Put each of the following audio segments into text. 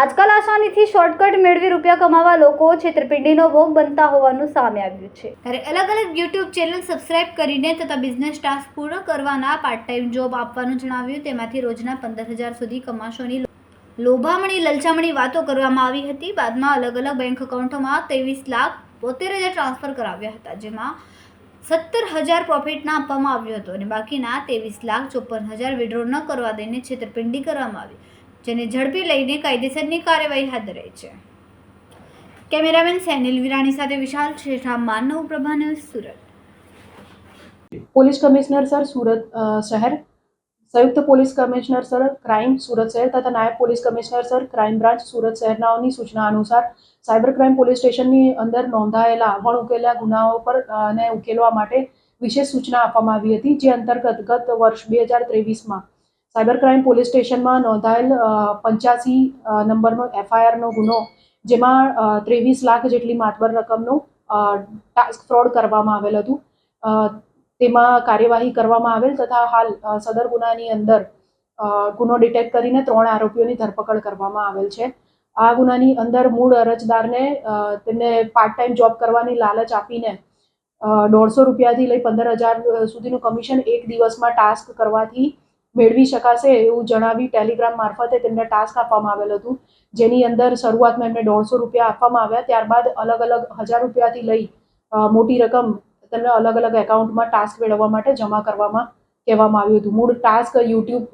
આજકાલ આસાનીથી શોર્ટકટ મેળવી રૂપિયા કમાવા લોકો છેતરપિંડીનો ભોગ બનતા હોવાનું સામે આવ્યું છે. ત્યારે અલગ અલગ યુટ્યુબ ચેનલ સબસ્ક્રાઇબ કરીને તથા બિઝનેસ ટાસ્ક પૂર્ણ કરવાના પાર્ટ ટાઈમ જોબ આપવાનું જણાવ્યું. તેમાંથી રોજના પંદર હજાર સુધી કમાશોની લોભામણી, લલચામણી વાતો કરવામાં આવી હતી. બાદમાં અલગ અલગ બેંક એકાઉન્ટોમાં ત્રેવીસ લાખ બોતેર હજાર ટ્રાન્સફર કરાવ્યા હતા. જેમાં સત્તર હજાર પ્રોફિટના આપવામાં આવ્યો હતો અને બાકીના ત્રેવીસ લાખ ચોપન હજાર વિડ્રો ન કરવા દઈને છેતરપિંડી કરવામાં આવી, જેને ઝડપી લઈને કાયદેસરની કાર્યવાહી હાથ ધરાઈ છે. કેમેરામેન સેનિલ વિરાણી સાથે Vishal Shetha, Manav Prabha Surat. Police commissioner sir Surat શહેર સંયુક્ત police commissioner sir crime Surat શહેર તથા નાયબ police commissioner sir crime branch Surat શહેરનાઓની સૂચના અનુસાર સાયબર ક્રાઇમ પોલીસ સ્ટેશનની અંદર નોંધાયેલા અવણ ઉકેલા ગુનાઓ પર અને ઉકેલવા માટે વિશેષ સૂચના આપવામાં આવી હતી, જે અંતર્ગત ગત વર્ષ બે હજાર ત્રેવીસમાં સાયબર ક્રાઇમ પોલીસ સ્ટેશનમાં નોંધાયેલ પંચ્યાસી નંબરનો એફઆઈઆરનો ગુનો, જેમાં ત્રેવીસ લાખ જેટલી માતબર રકમનું ટાસ્ક ફ્રોડ કરવામાં આવેલ હતું. તેમાં કાર્યવાહી કરવામાં આવેલ તથા હાલ સદર ગુનાની અંદર ગુનો ડિટેક્ટ કરીને ત્રણ આરોપીઓની ધરપકડ કરવામાં આવેલ છે. આ ગુનાની અંદર મૂળ અરજદારને તેમને પાર્ટ ટાઈમ જોબ કરવાની લાલચ આપીને દોઢસો રૂપિયાથી લઈ પંદર હજાર સુધીનું કમિશન એક દિવસમાં ટાસ્ક કરવાથી મેળવી શકાશે એવું જણાવી ટેલિગ્રામ મારફતે તેમને ટાસ્ક આપવામાં આવેલ હતું. જેની અંદર શરૂઆતમાં એમને દોઢસો રૂપિયા આપવામાં આવ્યા, ત્યારબાદ અલગ અલગ હજાર રૂપિયાથી લઈ મોટી રકમ તેમને અલગ અલગ એકાઉન્ટમાં ટાસ્ક મેળવવા માટે જમા કરવામાં કહેવામાં આવ્યું હતું. મૂળ ટાસ્ક યુટ્યુબ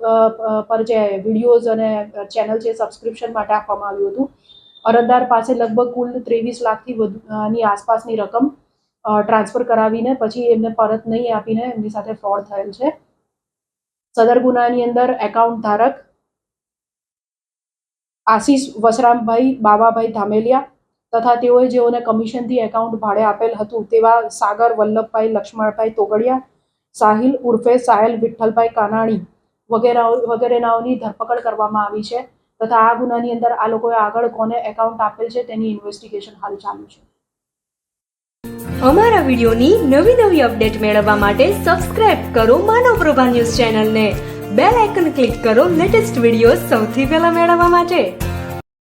પર જે વિડીયોઝ અને ચેનલ છે સબસ્ક્રિપ્શન માટે આપવામાં આવ્યું હતું. અરજદાર પાસે લગભગ કુલ ત્રેવીસ લાખથી વધુ અ, ની આસપાસની રકમ ટ્રાન્સફર કરાવીને પછી એમને પરત નહીં આપીને એમની સાથે ફ્રોડ થયેલ છે. સદર ગુનાની અંદર એકાઉન્ટ ધારક આશીષ વસરામભાઈ બાવાભાઈ ધામેલિયા તથા તેઓએ જેઓને કમિશનથી એકાઉન્ટ ભાડે આપેલ હતું તેવા સાગર, વલ્લભભાઈ, લક્ષ્મણભાઈ તોગડિયા, સાહિલ ઉર્ફે સાહેલ વિઠ્ઠલભાઈ કાનાણી વગેરે વગેરેનાઓની ધરપકડ કરવામાં આવી છે તથા આ ગુનાની અંદર આ લોકોએ આગળ કોને એકાઉન્ટ આપેલ છે તેની ઇન્વેસ્ટિગેશન હાલ ચાલુ છે. અમારા વિડિયોની નવી નવી અપડેટ મેળવવા માટે સબસ્ક્રાઇબ કરો માનવ પ્રભા ન્યૂઝ ચેનલને. બેલ આઇકન ક્લિક કરો લેટેસ્ટ વીડિયો સૌથી પહેલા મેળવવા માટે.